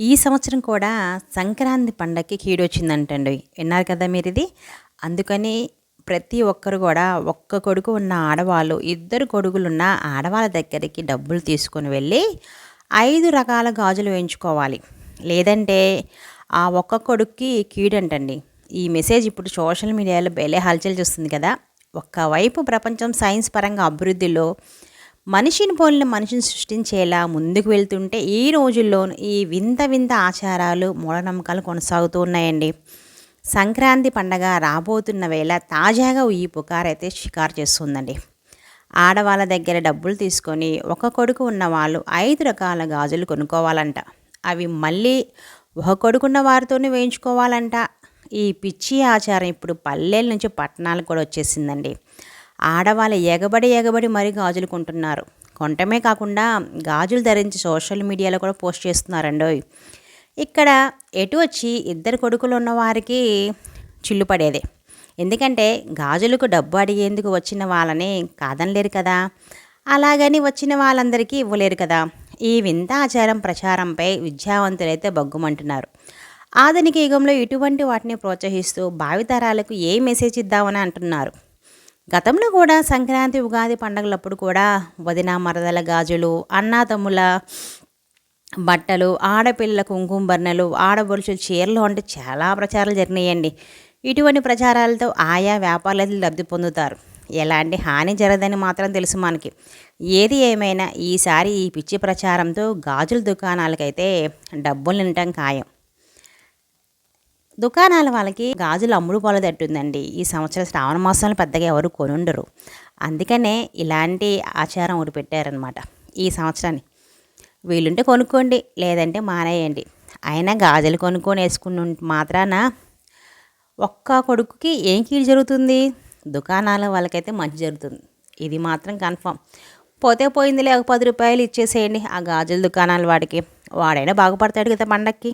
ఈ సంవత్సరం కూడా సంక్రాంతి పండగకి కీడొచ్చిందంటండి. విన్నారు కదా మీరు ఇది అందుకని ప్రతి ఒక్కరు కూడా ఒక్క కొడుకు ఉన్న ఆడవాళ్ళు ఇద్దరు కొడుకులు ఉన్న ఆడవాళ్ళ దగ్గరికి డబ్బులు తీసుకొని వెళ్ళి ఐదు రకాల గాజులు వేయించుకోవాలి. లేదంటే ఆ ఒక్క కొడుక్కి కీడంటండి. ఈ మెసేజ్ ఇప్పుడు సోషల్ మీడియాలో బెలే హల్చల్ చూస్తుంది కదా. ఒక్కవైపు ప్రపంచం సైన్స్ పరంగా అభివృద్ధిలో మనిషిని పోలిన మనిషిని సృష్టించేలా ముందుకు వెళ్తుంటే ఈ రోజుల్లో ఈ వింత వింత ఆచారాలు మూఢనమ్మకాలు కొనసాగుతూ ఉన్నాయండి. సంక్రాంతి పండగ రాబోతున్న వేళ తాజాగా ఈ పుకారైతే షికారు చేస్తుందండి. ఆడవాళ్ళ దగ్గర డబ్బులు తీసుకొని ఒక కొడుకు ఉన్న వాళ్ళు ఐదు రకాల గాజులు కొనుక్కోవాలంట. అవి మళ్ళీ ఒక కొడుకున్న వారితోనే వేయించుకోవాలంట. ఈ పిచ్చి ఆచారం ఇప్పుడు పల్లెల నుంచి పట్టణాలకు కూడా వచ్చేసిందండి. ఆడవాళ్ళు ఎగబడి ఎగబడి మరీ గాజులు కొంటున్నారు. కొంటమే కాకుండా గాజులు ధరించి సోషల్ మీడియాలో కూడా పోస్ట్ చేస్తున్నారండోయ్ ఇక్కడ ఎటు వచ్చి ఇద్దరు కొడుకులు ఉన్న వారికి చిల్లు పడేదే. ఎందుకంటే గాజులకు డబ్బు అడిగేందుకు వచ్చిన వాళ్ళని కాదనలేరు కదా. అలాగని వచ్చిన వాళ్ళందరికీ ఇవ్వలేరు కదా. ఈ వింత ఆచారం ప్రచారంపై విద్యావంతులైతే బగ్గుమంటున్నారు ఆధునిక యుగంలో ఇటువంటి వాటిని ప్రోత్సహిస్తూ భావితరాలకు ఏ మెసేజ్ ఇద్దామని అంటున్నారు. గతంలో కూడా సంక్రాంతి ఉగాది పండగలప్పుడు కూడా వదిన మరదల గాజులు అన్నాతమ్ముల బట్టలు ఆడపిల్లల కుంకుమ బర్ణలు ఆడబొలుసులు చీరలు అంటే చాలా ప్రచారాలు జరిగినాయండి. ఇటువంటి ప్రచారాలతో ఆయా వ్యాపారులు లబ్ధి పొందుతారు. ఎలాంటి హాని జరగదని మాత్రం తెలుసు మనకి. ఏది ఏమైనా ఈసారి ఈ పిచ్చి ప్రచారంతో గాజుల దుకాణాలకైతే డబ్బులు నిండటం ఖాయం. దుకాణాల వాళ్ళకి గాజులు అమ్ముడు పోలదట్టుందండి. ఈ సంవత్సరం శ్రావణ మాసంలో పెద్దగా ఎవరు కొనుండరు. అందుకనే ఇలాంటి ఆచారం ఒకటి పెట్టారనమాట ఈ సంవత్సరాన్ని వీలుంటే కొనుక్కోండి లేదంటే మానేయండి. అయినా గాజులు కొనుక్కొని వేసుకున్న మాత్రాన ఒక్క కొడుకుకి ఏం కీడు జరుగుతుంది? దుకాణాల వాళ్ళకైతే మంచి జరుగుతుంది. ఇది మాత్రం కన్ఫామ్. పోతే పోయిందిలే ఒక పది రూపాయలు ఇచ్చేసేయండి ఆ గాజుల దుకాణాల వాడికి. వాడైనా బాగుపడతాడు కదా పండక్కి.